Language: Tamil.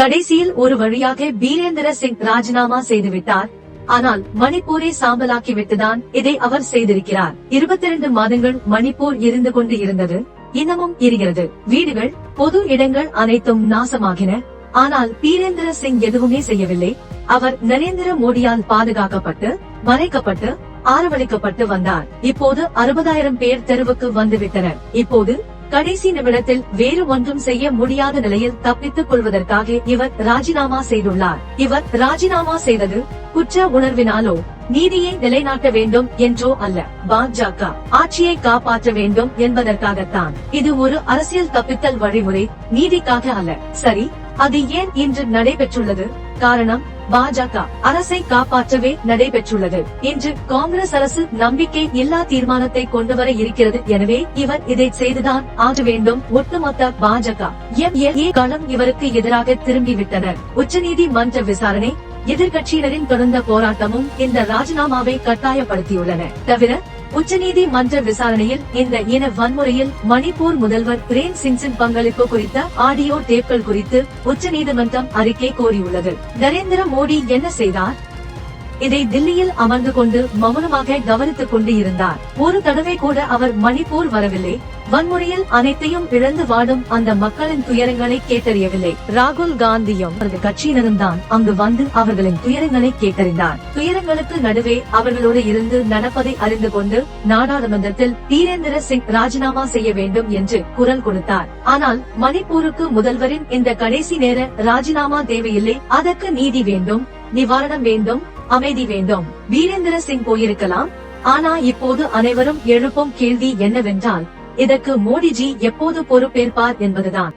கடைசியில் ஒரு வழியாக பீரேந்திர சிங் ராஜினாமா செய்துவிட்டார். ஆனால் மணிப்பூரை சாம்பலாக்கி விட்டுதான் இதை அவர் செய்திருக்கிறார். இருபத்தி இரண்டு மாதங்கள் மணிப்பூர் இருந்து கொண்டு இருந்தது இன்னமும் இருக்கிறது. வீடுகள் பொது இடங்கள் அனைத்தும் நாசமாகின. ஆனால் பீரேந்திர சிங் எதுவுமே செய்யவில்லை. அவர் நரேந்திர மோடியால் பாதுகாக்கப்பட்டு மறைக்கப்பட்டு ஆரவளிக்கப்பட்டு வந்தார். இப்போது அறுபதாயிரம் பேர் தெருவுக்கு வந்துவிட்டனர். இப்போது கடைசி நிமிடத்தில் வேறு ஒன்றும் செய்ய முடியாத நிலையில் தப்பித்துக் கொள்வதற்காக இவர் ராஜினாமா செய்துள்ளார். இவர் ராஜினாமா செய்தது குற்ற உணர்வினாலோ நீதியை நிலைநாட்ட வேண்டும் என்றோ அல்ல பாஜக ஆட்சியை காப்பாற்ற வேண்டும் என்பதற்காகத்தான். இது ஒரு அரசியல் தப்பித்தல் வழிமுறை நீதிக்காக அல்ல. சரி அது ஏன் இன்று நடைபெற்றுள்ளது? காரணம் பாஜக அரசை காப்பாற்றவே நடைபெற்றுள்ளது இன்று காங்கிரஸ் அரசு நம்பிக்கை இல்லா தீர்மானத்தை கொண்டு வர இருக்கிறது. எனவே இவர் இதை செய்துதான் ஆக வேண்டும். ஒட்டுமொத்த பாஜக எம் களம் இவருக்கு எதிராக திரும்பிவிட்டனர். உச்சநீதிமன்ற விசாரணை எதிர்கட்சியினரின் தொடர்ந்த போராட்டமும் இந்த ராஜினாமாவை கட்டாயப்படுத்தியுள்ளன. தவிர உச்சநீதிமன்ற விசாரணையில் இந்த இன வன்முறையில் மணிப்பூர் முதல்வர் பிரேம் சிங்கின் பங்களிப்பு குறித்த ஆடியோ டேப்கள் குறித்து உச்சநீதிமன்றம் அறிக்கை கோரியுள்ளது. நரேந்திர மோடி என்ன செய்தார்? இதை தில்லியில் அமர்ந்து கொண்டு மௌனமாக கவனித்துக் கொண்டு இருந்தார். ஒரு தடவை கூட அவர் மணிப்பூர் வரவில்லை. வன்முறையில் அனைத்தையும் இழந்து வாடும் அந்த மக்களின் துயரங்களை கேட்டறியவில்லை. ராகுல் காந்தியும் அவரது கட்சியினரும் தான் அங்கு வந்து அவர்களின் துயரங்களை கேட்டறிந்தார். துயரங்களுக்கு நடுவே அவர்களோடு இருந்து நடப்பதை அறிந்து கொண்டு நாடாளுமன்றத்தில் தீரேந்திர சிங் ராஜினாமா செய்ய வேண்டும் என்று குரல் கொடுத்தார். ஆனால் மணிப்பூருக்கு முதல்வரின் இந்த கடைசி நேர ராஜினாமா தேவையில்லை. அதற்கு நீதி வேண்டும் நிவாரணம் வேண்டும் அமைதி வேண்டும். வீரேந்திர சிங் போயிருக்கலாம். ஆனா இப்போது அனைவரும் எழுப்பும் கேள்வி என்னவென்றால் இதற்கு மோடிஜி எப்போது பொறுப்பேற்பார் என்பதுதான்.